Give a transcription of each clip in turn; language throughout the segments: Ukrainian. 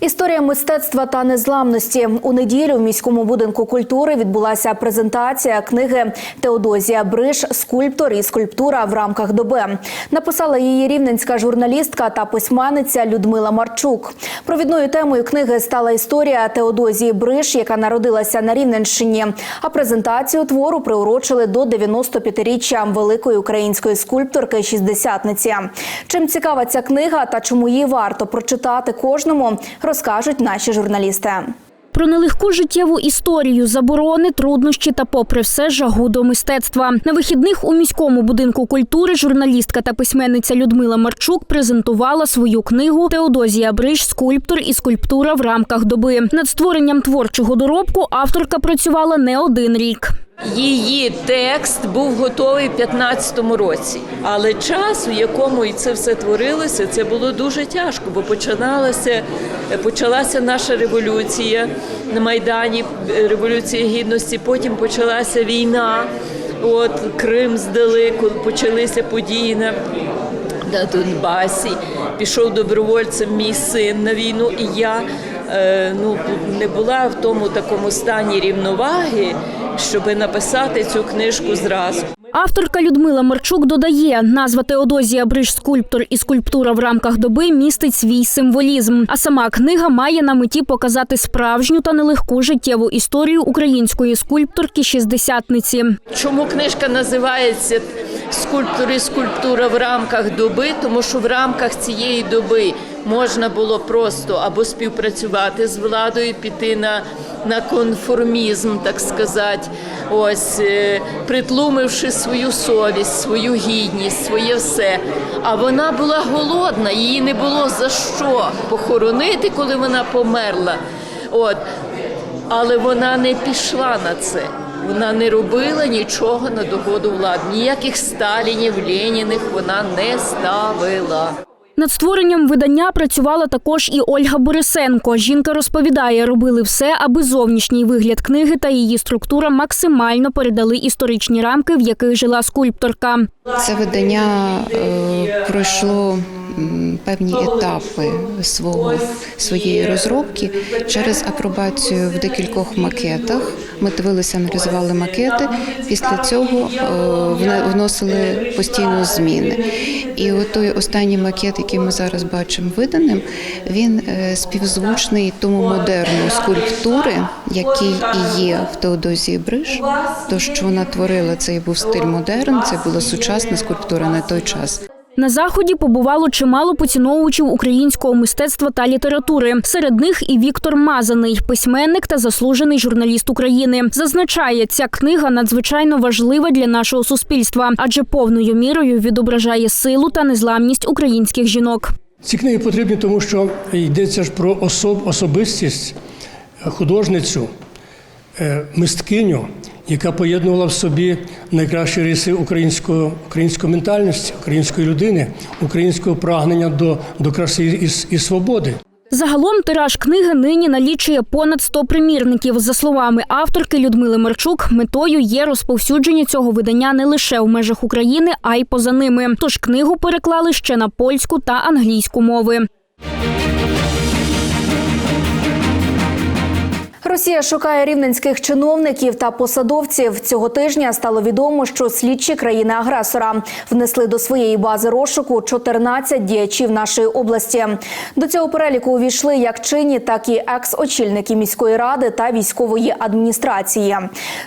Історія мистецтва та незламності у неділю в міському будинку культури відбулася презентація книги Теодозія Бриш Скульптор і скульптура в рамках доби. Написала її рівненська журналістка та письменниця Людмила Марчук. Провідною темою книги стала історія Теодозії Бриш, яка народилася на Рівненщині. А презентацію твору приурочили до 95-річчя великої української скульпторки шістдесятниці. Чим цікава ця книга та чому її варто прочитати кожному, розкажуть наші журналісти. Про нелегку життєву історію, заборони, труднощі та, попри все, жагу до мистецтва. На вихідних у міському будинку культури журналістка та письменниця Людмила Марчук презентувала свою книгу Теодозія Бриш Скульптор і скульптура в рамках доби. Над створенням творчого доробку авторка працювала не один рік. Її текст був готовий в 15-му році, але час, у якому і це все творилося, це було дуже тяжко, бо починалася, почалася наша революція на Майдані, революція гідності. Потім почалася війна. От Крим здали, коли почалися події на на Донбасі. Пішов добровольцем мій син на війну, і я ну, не була в тому такому стані рівноваги, щоб написати цю книжку зразу. Авторка Людмила Марчук додає, назва Теодозія Бриж Скульптор і скульптура в рамках доби містить свій символізм. А сама книга має на меті показати справжню та нелегку життєву історію української скульпторки шістдесятниці. Чому книжка називається Скульптор і скульптура в рамках доби? Тому що в рамках цієї доби можна було просто або співпрацювати з владою, піти на, на конформізм, так сказати, ось е, притлумивши свою совість, свою гідність, своє все. А вона була голодна, її не було за що похоронити, коли вона померла. От. Але вона не пішла на це. Вона не робила нічого на догоду влади. Ніяких Сталінів, Леніних вона не ставила. Над створенням видання працювала також і Ольга Борисенко. Жінка розповідає, робили все, аби зовнішній вигляд книги та її структура максимально передали історичні рамки, в яких жила скульпторка. Це видання е, пройшло певні етапи свого своєї розробки через апробацію в декількох макетах. Ми дивилися, аналізували макети. Після цього е, вносили постійно зміни. І от той останній макет, який ми зараз бачимо виданим, він е, співзвучний тому модерну скульптури, який і є в Теодозії Бриш. То, що вона творила, це і був стиль модерн, це була сучасна скульптура на той час. На заході побувало чимало поціновувачів українського мистецтва та літератури. Серед них і Віктор Мазаний, письменник та заслужений журналіст України. Зазначає, ця книга надзвичайно важлива для нашого суспільства, адже повною мірою відображає силу та незламність українських жінок. Ці книги потрібні, тому що йдеться ж про особ, особистість, художницю, мисткиню, яка поєднувала в собі найкращі риси українського, української ментальності, української людини, українського прагнення до, до краси і, і свободи. Загалом тираж книги нині налічує понад 100 примірників. За словами авторки Людмили Марчук, метою є розповсюдження цього видання не лише в межах України, а й поза ними. Тож книгу переклали ще на польську та англійську мови. Росія шукає рівненських чиновників та посадовців. Цього тижня стало відомо, що слідчі країни-агресора внесли до своєї бази розшуку 14 діячів нашої області. До цього переліку увійшли як чинні, так і екс-очільники міської ради та військової адміністрації.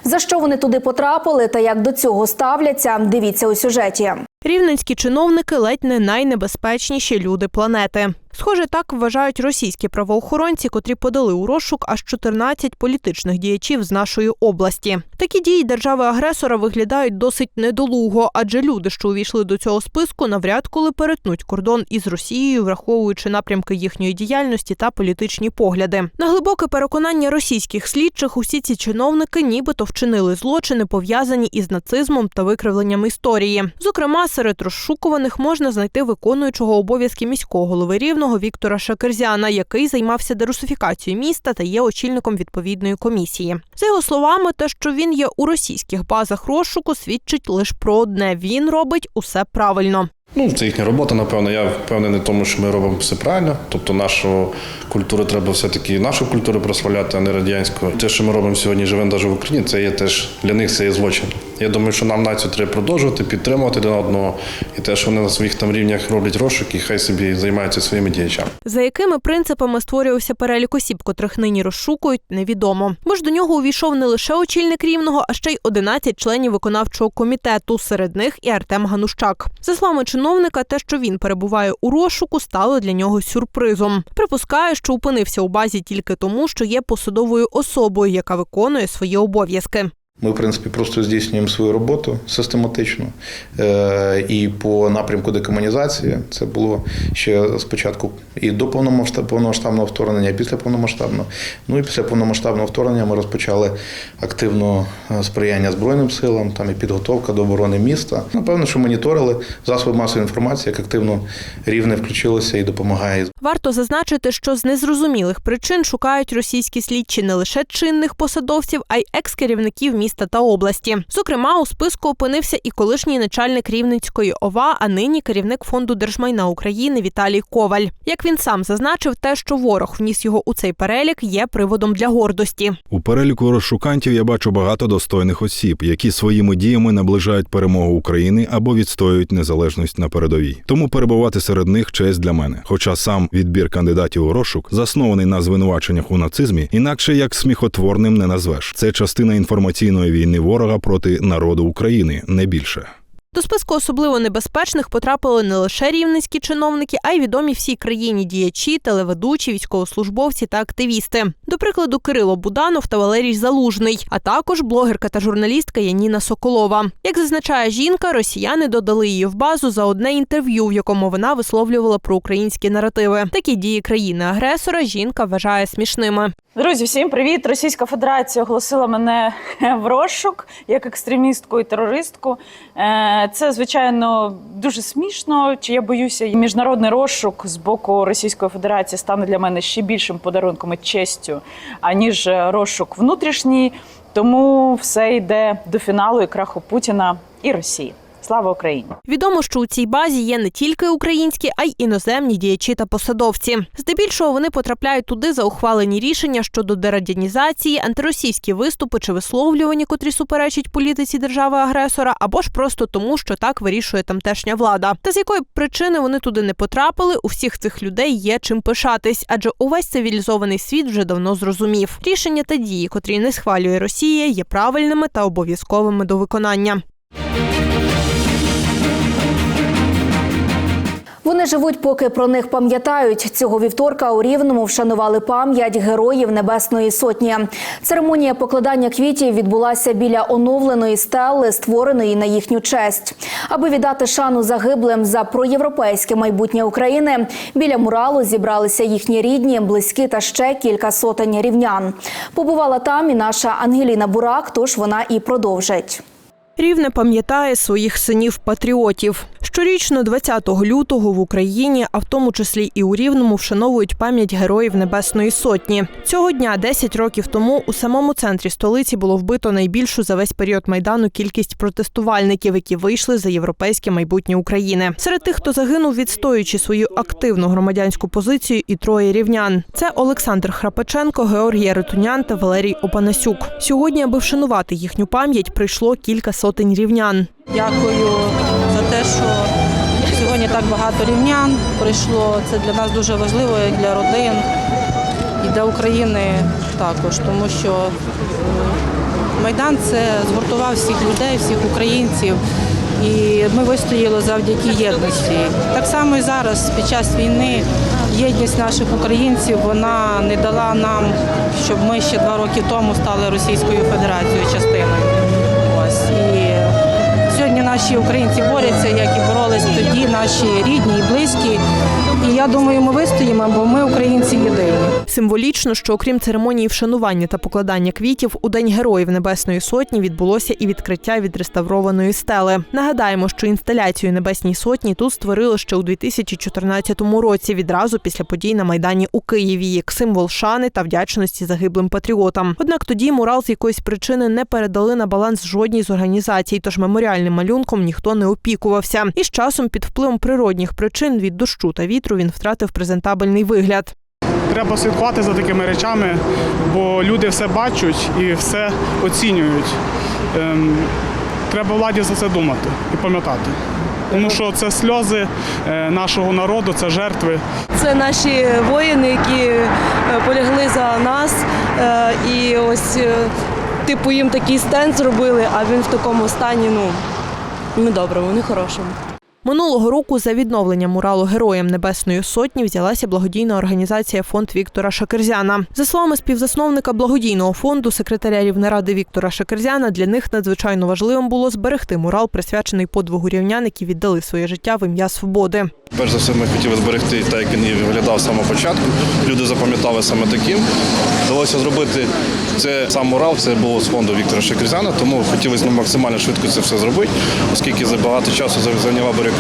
За що вони туди потрапили та як до цього ставляться, дивіться у сюжеті. Рівненські чиновники ледь не найнебезпечніші люди планети. Схоже, так вважають російські правоохоронці, котрі подали у розшук аж 14 політичних діячів з нашої області. Такі дії держави-агресора виглядають досить недолуго, адже люди, що увійшли до цього списку, навряд коли перетнуть кордон із Росією, враховуючи напрямки їхньої діяльності та політичні погляди. На глибоке переконання російських слідчих, усі ці чиновники нібито вчинили злочини, пов'язані із нацизмом та викривленням історії. Зокрема, серед розшукуваних можна знайти виконуючого обов'язки міського голови рівного Віктора Шакерзяна, який займався дерусифікацією міста та є очільником відповідної комісії. За його словами, те, що він є у російських базах розшуку, свідчить лише про одне: він робить усе правильно. Ну, це їхня робота, напевно. Я впевнений в тому, що ми робимо все правильно. Тобто нашу культуру треба все-таки нашу культуру прославляти, а не радянську. Те, що ми робимо сьогодні, живемо навіть в Україні, це є теж для них це є злочин. Я думаю, що нам націю треба продовжувати, підтримувати один одного. І те, що вони на своїх там рівнях роблять розшуки, хай собі займаються своїми діячами. За якими принципами створювався перелік осіб, котрих нині розшукують, невідомо. Бо ж до нього увійшов не лише очільник рівного, а ще й 11 членів виконавчого комітету. Серед них і Артем Ганущак. За словами чиновника, те, що він перебуває у розшуку, стало для нього сюрпризом. Припускає, що опинився у базі тільки тому, що є посадовою особою, яка виконує свої обов'язки. Ми, в принципі, просто здійснюємо свою роботу систематично. Е, І по напрямку декомунізації це було ще спочатку і до повномасштаб- повномасштабного вторгнення, і після повномасштабного. Ну і після повномасштабного вторгнення ми розпочали активно е, сприяння Збройним силам, там і підготовка до оборони міста. Напевно, що моніторили засоби масової інформації, як активно рівне включилося і допомагає Варто зазначити, що з незрозумілих причин шукають російські слідчі не лише чинних посадовців, а й екс-керівників міста та області. Зокрема, у списку опинився і колишній начальник Рівненської ОВА, а нині керівник фонду держмайна України Віталій Коваль. Як він сам зазначив, те, що ворог вніс його у цей перелік, є приводом для гордості. У переліку розшукантів я бачу багато достойних осіб, які своїми діями наближають перемогу України або відстоюють незалежність на передовій. Тому перебувати серед них честь для мене. Хоча сам відбір кандидатів у розшук заснований на звинуваченнях у нацизмі, інакше як сміхотворним не назвеш. Це частина інформаційної війни ворога проти народу України, не більше. До списку особливо небезпечних потрапили не лише рівненські чиновники, а й відомі всій країні діячі, телеведучі, військовослужбовці та активісти. До прикладу, Кирило Буданов та Валерій Залужний, а також блогерка та журналістка Яніна Соколова. Як зазначає жінка, росіяни додали її в базу за одне інтерв'ю, в якому вона висловлювала про українські наративи. Такі дії країни-агресора жінка вважає смішними. Друзі, всім привіт! Російська Федерація оголосила мене в розшук як екстремістку і терористку. Е, Це звичайно дуже смішно. Чи я боюся, і міжнародний розшук з боку Російської Федерації стане для мене ще більшим подарунком і честю, аніж розшук внутрішній. Тому все йде до фіналу і краху Путіна і Росії. Слава Україні! Відомо, що у цій базі є не тільки українські, а й іноземні діячі та посадовці. Здебільшого вони потрапляють туди за ухвалені рішення щодо дерадянізації, антиросійські виступи чи висловлювання, котрі суперечать політиці держави-агресора, або ж просто тому, що так вирішує тамтешня влада. Та з якої причини вони туди не потрапили, у всіх цих людей є чим пишатись, адже увесь цивілізований світ вже давно зрозумів. Рішення та дії, котрі не схвалює Росія, є правильними та обов'язковими до виконання. Вони живуть, поки про них пам'ятають. Цього вівторка у Рівному вшанували пам'ять героїв Небесної Сотні. Церемонія покладання квітів відбулася біля оновленої стели, створеної на їхню честь. Аби віддати шану загиблим за проєвропейське майбутнє України, біля муралу зібралися їхні рідні, близькі та ще кілька сотень рівнян. Побувала там і наша Ангеліна Бурак, тож вона і продовжить. Рівне пам'ятає своїх синів-патріотів. Щорічно, 20 лютого в Україні, а в тому числі і у Рівному, вшановують пам'ять героїв Небесної Сотні. Цього дня, 10 років тому, у самому центрі столиці було вбито найбільшу за весь період майдану кількість протестувальників, які вийшли за європейське майбутнє України. Серед тих, хто загинув, відстоюючи свою активну громадянську позицію, і троє рівнян. Це Олександр Храпаченко, Георгій Ретунян та Валерій Опанасюк. Сьогодні, аби вшанувати їхню пам'ять, прийшло кілька сотень рівнян. Дякую за те, що сьогодні так багато рівнян прийшло. Це для нас дуже важливо і для родин, і для України також, тому що Майдан це згуртував всіх людей, всіх українців. І ми вистояли завдяки єдності. Так само і зараз, під час війни, єдність наших українців вона не дала нам, щоб ми ще два роки тому стали Російською Федерацією частиною. Наші українці борються, як і боролись тоді, наші рідні і близькі. Я думаю, ми вистоїмо, бо ми українці єдині. Символічно, що окрім церемонії вшанування та покладання квітів, у День Героїв Небесної Сотні відбулося і відкриття відреставрованої стели. Нагадаємо, що інсталяцію Небесній Сотні тут створили ще у 2014 році, відразу після подій на майдані у Києві, як символ шани та вдячності загиблим патріотам. Однак тоді мурал з якоїсь причини не передали на баланс жодній з організацій, тож меморіальним малюнком ніхто не опікувався. І з часом під впливом природних причин від дощу та вітру він втратив презентабельний вигляд. Треба слідкувати за такими речами, бо люди все бачать і все оцінюють. Ем, треба владі за це думати і пам'ятати. Тому що це сльози е, нашого народу, це жертви. Це наші воїни, які е, полягли за нас. е, І ось, типу, їм такий стенд зробили, а він в такому стані, ну, не доброму, не хорошому. Минулого року за відновлення муралу Героям Небесної Сотні взялася благодійна організація Фонд Віктора Шакерзяна. За словами співзасновника благодійного фонду, секретаря Рівнеради Віктора Шакерзяна, для них надзвичайно важливим було зберегти мурал, присвячений подвигу рівнян, які віддали своє життя в ім'я свободи. Перш за все, ми хотіли зберегти так, як він і виглядав з самого початку. Люди запам'ятали саме таким. Вдалося зробити це сам мурал, це було з фонду Віктора Шекерзяна, тому хотілося максимально швидко це все зробити, оскільки за багато часу зайняла бюрократія.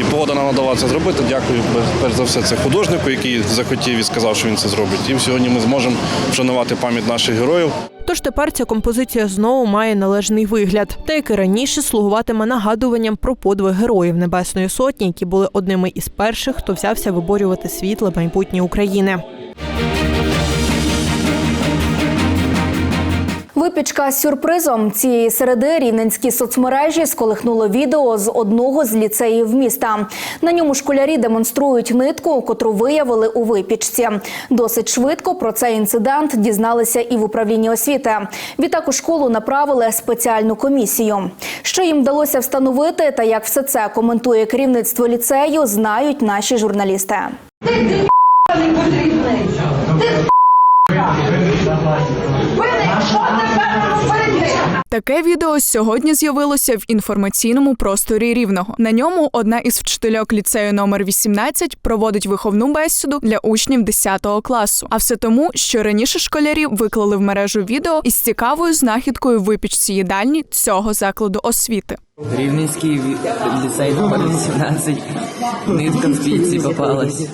І погода нам надала це зробити. Дякую перш за все це художнику, який захотів і сказав, що він це зробить. І сьогодні ми зможемо вшанувати пам'ять наших героїв. Тож тепер ця композиція знову має належний вигляд, та як і раніше слугуватиме нагадуванням про подвиг героїв Небесної Сотні, які були одними із перших, хто взявся виборювати світле майбутнє України. Випічка з сюрпризом цієї середи рівненські соцмережі сколихнуло відео з одного з ліцеїв міста. На ньому школярі демонструють нитку, котру виявили у випічці. Досить швидко про цей інцидент дізналися і в управлінні освіти. Відтак у школу направили спеціальну комісію. Що їм вдалося встановити та як все це коментує керівництво ліцею, знають наші журналісти. Таке відео сьогодні з'явилося в інформаційному просторі рівного. На ньому одна із вчительок ліцею номер 18 проводить виховну бесіду для учнів 10 класу. А все тому, що раніше школярі виклали в мережу відео із цікавою знахідкою випічці їдальні цього закладу освіти. Рівненський ліцей номер 18. Нитка в піці попалась.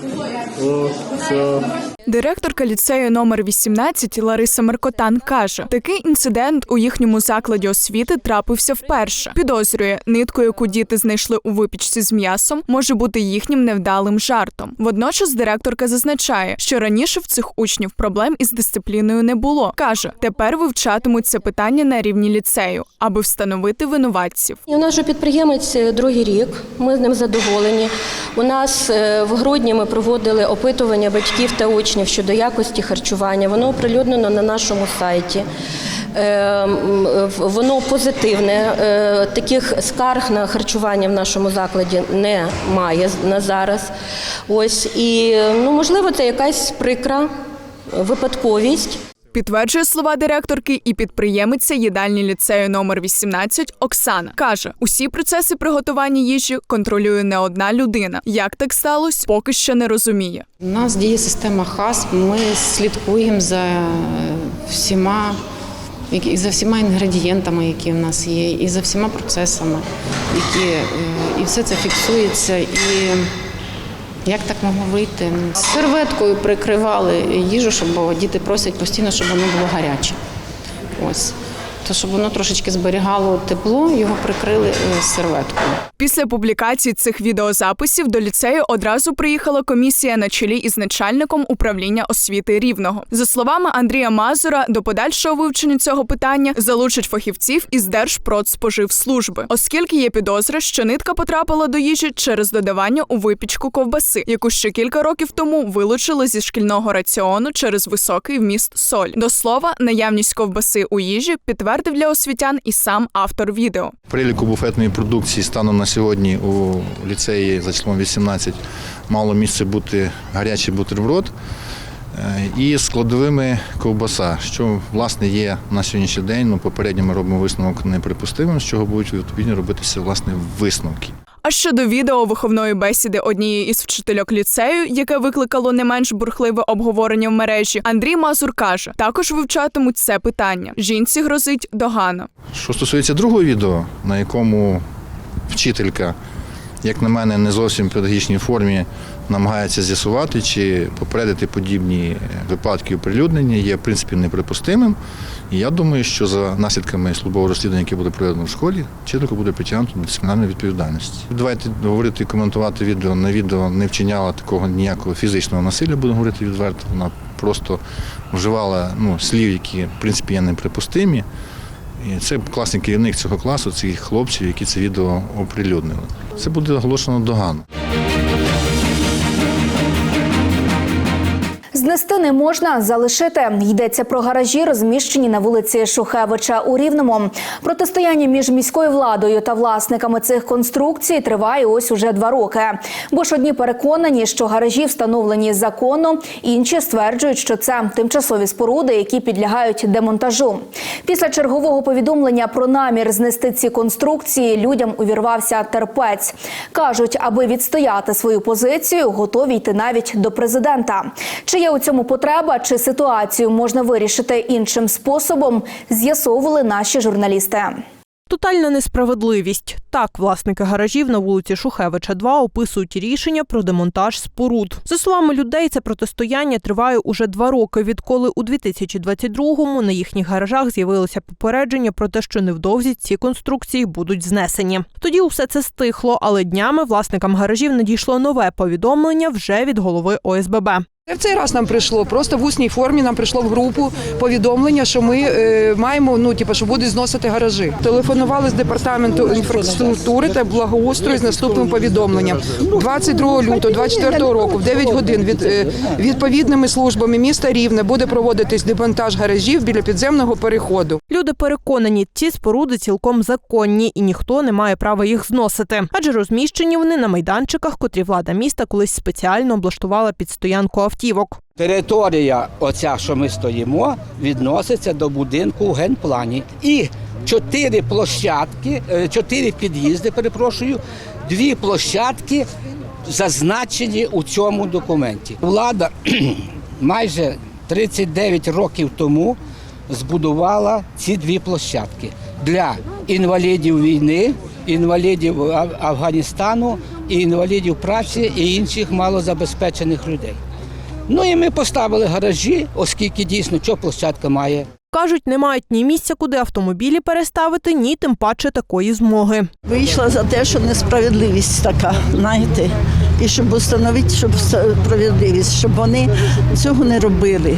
Директорка ліцею номер 18 Лариса Меркотан каже, такий інцидент у їхньому закладі освіти трапився вперше. Підозрює, нитку, яку діти знайшли у випічці з м'ясом, може бути їхнім невдалим жартом. Водночас директорка зазначає, що раніше в цих учнів проблем із дисципліною не було. каже, тепер вивчатимуть це питання на рівні ліцею, аби встановити винуватців. У нас же підприємець е, другий рік. Ми з ним задоволені. У нас е, в грудні ми проводили опитування батьків та учнів щодо якості харчування. Воно оприлюднено на нашому сайті. Е, Воно позитивне. Е, Таких скарг на харчування в нашому закладі немає на зараз. Ось і ну можливо, це якась прикра випадковість. Підтверджує слова директорки і підприємиця їдальні ліцею номер 18 Оксана. Каже, усі процеси приготування їжі контролює не одна людина. Як так сталося, поки що не розуміє. У нас діє система ХАС. Ми слідкуємо за всіма які- за всіма інгредієнтами, які в нас є, і за всіма процесами, які е, і все це фіксується. І як так могло вийти? Серветкою прикривали їжу, щоб діти просять постійно, щоб воно було гаряче. Ось. То щоб воно трошечки зберігало тепло, його прикрили е, серветкою. Після публікації цих відеозаписів до ліцею одразу приїхала комісія на чолі із начальником управління освіти рівного. За словами Андрія Мазура, до подальшого вивчення цього питання залучать фахівців із Держпродспоживслужби, оскільки є підозра, що нитка потрапила до їжі через додавання у випічку ковбаси, яку ще кілька років тому вилучили зі шкільного раціону через високий вміст солі. До слова, наявність ковбаси у їжі підтвердив для освітян і сам автор відео. Приліку буфетної продукції станом на сьогодні у ліцеї за числом 18 мало місце бути гарячий бутерброд е, і складовими ковбаса, що власне є на сьогоднішній день. Ну, попередньо ми робимо висновок неприпустимим, з чого будуть відповідно робитися власне висновки. А щодо відео виховної бесіди однієї із вчительок ліцею, яке викликало не менш бурхливе обговорення в мережі, Андрій Мазур каже, також вивчатимуть це питання. Жінці грозить догана. Що стосується другого відео, на якому вчителька, як на мене, не зовсім педагогічній формі намагається з'ясувати чи попередити подібні випадки оприлюднення, є в принципі неприпустимим. І я думаю, що за наслідками службового розслідування, яке буде проведено в школі, вчительку буде притягнуто до дисциплінарної відповідальності. Давайте говорити і коментувати відео. На відео не вчиняла такого ніякого фізичного насилля, будемо говорити відверто. Вона просто вживала ну, слів, які в принципі є неприпустимі. І це класний керівник цього класу, цих хлопців, які це відео оприлюднили. Це буде оголошено догану. Знести не можна залишити. Йдеться про гаражі, розміщені на вулиці Шухевича у Рівному. Протистояння між міською владою та власниками цих конструкцій триває ось уже два роки. Бо ж одні переконані, що гаражі встановлені законно, інші стверджують, що це тимчасові споруди, які підлягають демонтажу. Після чергового повідомлення про намір знести ці конструкції людям увірвався терпець. кажуть, аби відстояти свою позицію, готові йти навіть до президента. Чи є у цьому потреба, чи ситуацію можна вирішити іншим способом, з'ясовували наші журналісти. Тотальна несправедливість. Так, власники гаражів на вулиці Шухевича 2 описують рішення про демонтаж споруд. За словами людей, це протистояння триває уже два роки, відколи у 2022-му на їхніх гаражах з'явилося попередження про те, що невдовзі ці конструкції будуть знесені. Тоді усе це стихло, але днями власникам гаражів надійшло нове повідомлення вже від голови ОСББ. В цей раз нам прийшло просто в усній формі. Нам прийшло в групу повідомлення, що ми е, маємо ну типу, що будуть зносити гаражі. Телефонували з департаменту інфраструктури та благоустрою з наступним повідомленням. 22 лютого 24 року, в 9 годин від е, відповідними службами міста Рівне буде проводитись демонтаж гаражів біля підземного переходу. Люди переконані, ці споруди цілком законні і ніхто не має права їх зносити, адже розміщені вони на майданчиках, котрі влада міста колись спеціально облаштувала під стоянку автівок. Територія, оця, що ми стоїмо, відноситься до будинку у генплані. І чотири площадки, е, чотири під'їзди, перепрошую, дві площадки зазначені у цьому документі. Влада майже 39 років тому збудувала ці дві площадки для інвалідів війни, інвалідів Афганістану, і інвалідів праці і інших малозабезпечених людей. Ну і ми поставили гаражі, оскільки дійсно що площадка має. Кажуть, не мають ні місця, куди автомобілі переставити, ні тим паче такої змоги. Вийшла за те, що несправедливість така, знаєте, і щоб встановити, щоб справедливість, щоб вони цього не робили.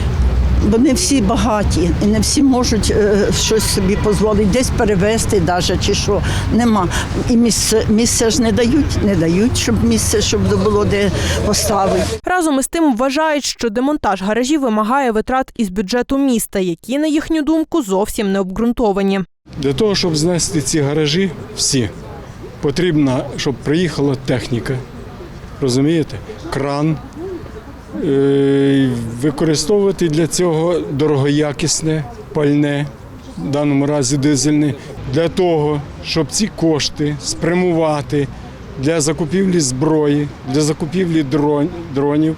Бо не всі багаті і не всі можуть е, щось собі дозволити, десь перевезти даже, чи що. Нема. І місце, місце ж не дають, не дають, щоб місце, щоб було де поставити. Разом із тим вважають, що демонтаж гаражів вимагає витрат із бюджету міста, які, на їхню думку, зовсім не обґрунтовані. Для того, щоб знести ці гаражі всі, потрібно, щоб приїхала техніка, розумієте, кран. Е, Використовувати для цього дорогоякісне пальне, в даному разі дизельне, для того, щоб ці кошти спрямувати для закупівлі зброї, для закупівлі дронів,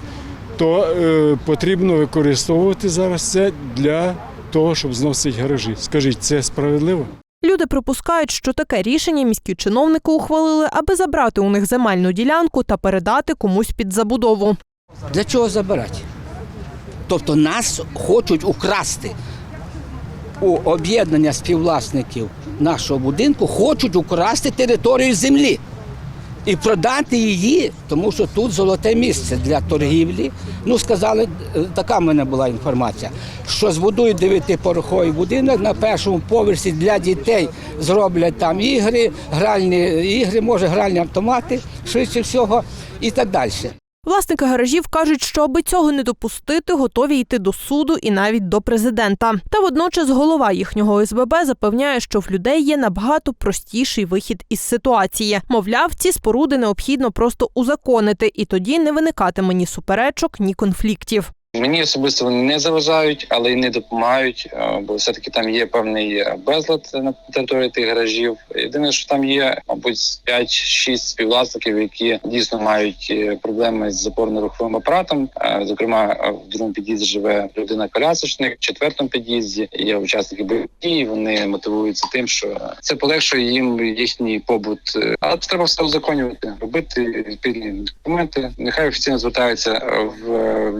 то е, потрібно використовувати зараз це для того, щоб зносити гаражі. Скажіть, це справедливо? Люди припускають, що таке рішення міські чиновники ухвалили, аби забрати у них земельну ділянку та передати комусь під забудову. Для чого забирати? Тобто нас хочуть украсти. У об'єднання співвласників нашого будинку хочуть украсти територію землі і продати її, тому що тут золоте місце для торгівлі. Ну, сказали, е, така в мене була інформація, що збудують дев'ятипороховий будинок на першому поверсі для дітей зроблять там ігри, гральні ігри, може гральні автомати, швидше всього, і так далі. Власники гаражів кажуть, що аби цього не допустити, готові йти до суду і навіть до президента. Та водночас голова їхнього ОСББ запевняє, що в людей є набагато простіший вихід із ситуації. Мовляв, ці споруди необхідно просто узаконити, і тоді не виникатиме ні суперечок, ні конфліктів. Мені особисто вони не заважають, але й не допомагають, е, бо все-таки там є певний е, безлад на території тих гаражів. Єдине, що там є, мабуть, 5-6 співвласників, які дійсно мають е, проблеми з запорно-руховим апаратом. Зокрема, в другому під'їзді живе людина колясочник, в четвертому під'їзді є учасники бойових. Вони мотивуються тим, що це полегшує їм їхній побут. Але це треба все узаконювати, робити відповідні документи. Нехай офіційно звертаються в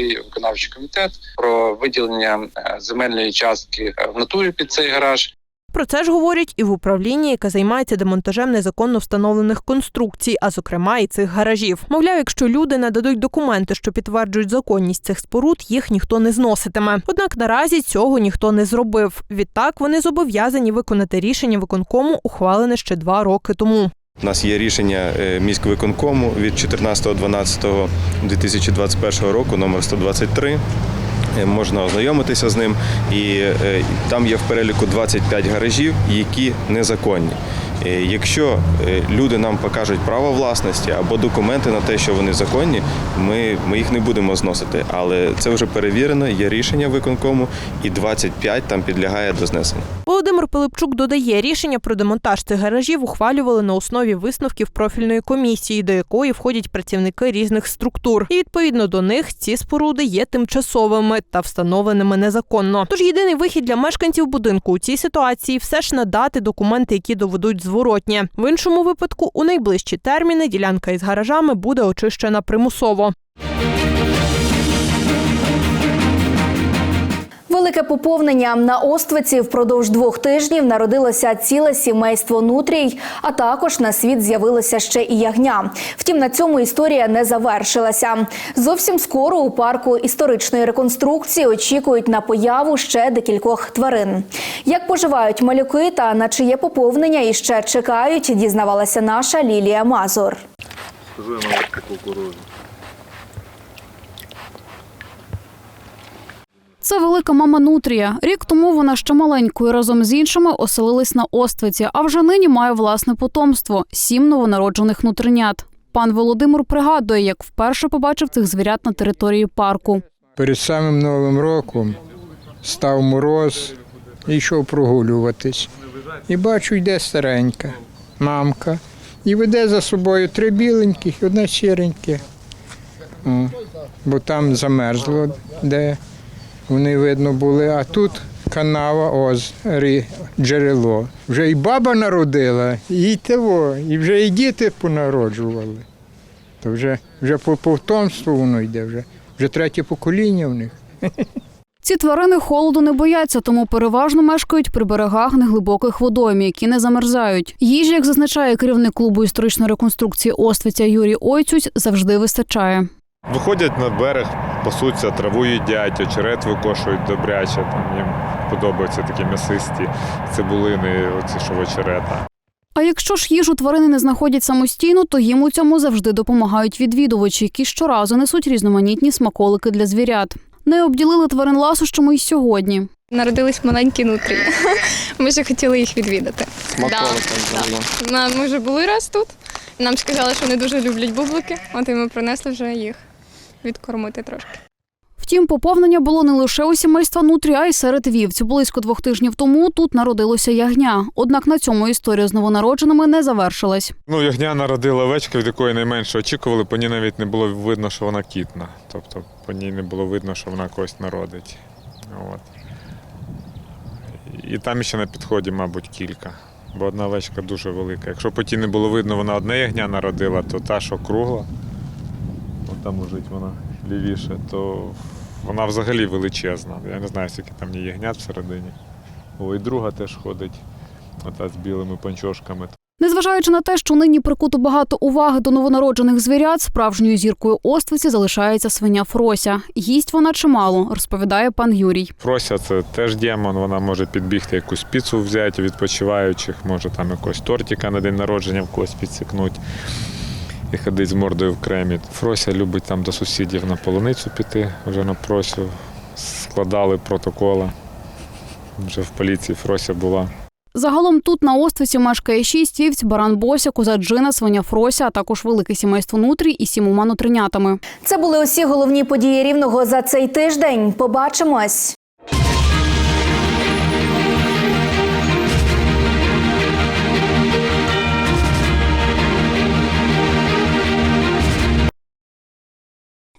міський виконавчий комітет про виділення е, земельної частки е, в натурі під цей гараж. Про це ж говорять і в управлінні, яке займається демонтажем незаконно встановлених конструкцій, а зокрема і цих гаражів. Мовляв, якщо люди нададуть документи, що підтверджують законність цих споруд, їх ніхто не зноситиме. Однак наразі цього ніхто не зробив. Відтак вони зобов'язані виконати рішення виконкому, ухвалене ще два роки тому. У нас є рішення е, міськвиконкому від 14.12.2021 року, номер 123. Е, Можна ознайомитися з ним, і е, там є в переліку 25 гаражів, які незаконні. Е, Якщо е, люди нам покажуть право власності або документи на те, що вони законні, ми, ми їх не будемо зносити. Але це вже перевірено, є рішення виконкому, і 25 там підлягає до знесення. Володимир Пилипчук додає, рішення про демонтаж цих гаражів ухвалювали на основі висновків профільної комісії, до якої входять працівники різних структур. І відповідно до них ці споруди є тимчасовими та встановленими незаконно. Тож єдиний вихід для мешканців будинку у цій ситуації все ж надати документи, які доведуть зворотнє. В іншому випадку, у найближчі терміни ділянка із гаражами буде очищена примусово. Велике поповнення на Оствиці впродовж двох тижнів народилося ціле сімейство нутрій, а також на світ з'явилося ще і ягня. Втім, на цьому історія не завершилася. Зовсім скоро у парку історичної реконструкції очікують на появу ще декількох тварин. Як поживають малюки та на чиє поповнення іще чекають, дізнавалася наша Лілія Мазур. Це велика мама Нутрія. Рік тому вона ще маленькою разом з іншими оселилась на Оствиці, а вже нині має власне потомство сім новонароджених нутринят. Пан Володимир пригадує, як вперше побачив цих звірят на території парку. Перед самим Новим роком став мороз і йшов прогулюватись. І бачу, йде старенька мамка. І веде за собою три біленьких і одне сіреньке. Бо там замерзло, де вони видно були, а тут канава, оз, джерело. Вже і баба народила, і того, і вже і діти понароджували. То вже, вже по потомству воно йде, вже, вже третє покоління в них. Ці тварини холоду не бояться, тому переважно мешкають при берегах неглибоких водойм, які не замерзають. Їжі, як зазначає керівник клубу історичної реконструкції Оствиця Юрій Ойцюсь, завжди вистачає. Виходять на берег, пасуться, траву їдять, очерет викошують добряче. Там їм подобаються такі м'ясисті цибулини, оці що в очерета. А якщо ж їжу тварини не знаходять самостійно, то їм у цьому завжди допомагають відвідувачі, які щоразу несуть різноманітні смаколики для звірят. Не обділили тварин ласощами й сьогодні. Народились маленькі нутрі. Ми ще хотіли їх відвідати. Да. Ми вже були раз тут. Нам сказали, що вони дуже люблять бублики. От і ми принесли вже їх відкормити трошки. Втім, поповнення було не лише у сімейства нутрі, а й серед вівців. Близько двох тижнів тому тут народилося ягня. Однак на цьому історія з новонародженими не завершилась. Ну, ягня народила овечка, від якої найменше очікували, по ній навіть не було видно, що вона кітна. Тобто по ній не було видно, що вона когось народить. От. І там ще на підході, мабуть, кілька. Бо одна овечка дуже велика. Якщо по тій не було видно, вона одне ягня народила, то та, що кругла, там лежить вона лівіше, то вона взагалі величезна. Я не знаю, скільки там є ягнят всередині. О, і друга теж ходить, ота з білими панчошками. Незважаючи на те, що нині прикуто багато уваги до новонароджених звірят, справжньою зіркою Оствиці залишається свиня Фрося. Їсть вона чимало, розповідає пан Юрій. Фрося це теж демон, вона може підбігти якусь піцу взяти відпочиваючих, може там якогось тортика на день народження в когось підсікнуть. І ходить з мордою в кремі. Фрося любить там до сусідів на полуницю піти, вже на просю. Складали протоколи. Вже в поліції Фрося була. Загалом тут на Оствиці мешкає шість вівць, баран Бося, коза Джина, свиня Фрося, а також велике сімейство нутрій і сімома нутринятами. Це були усі головні події рівного за цей тиждень. Побачимось.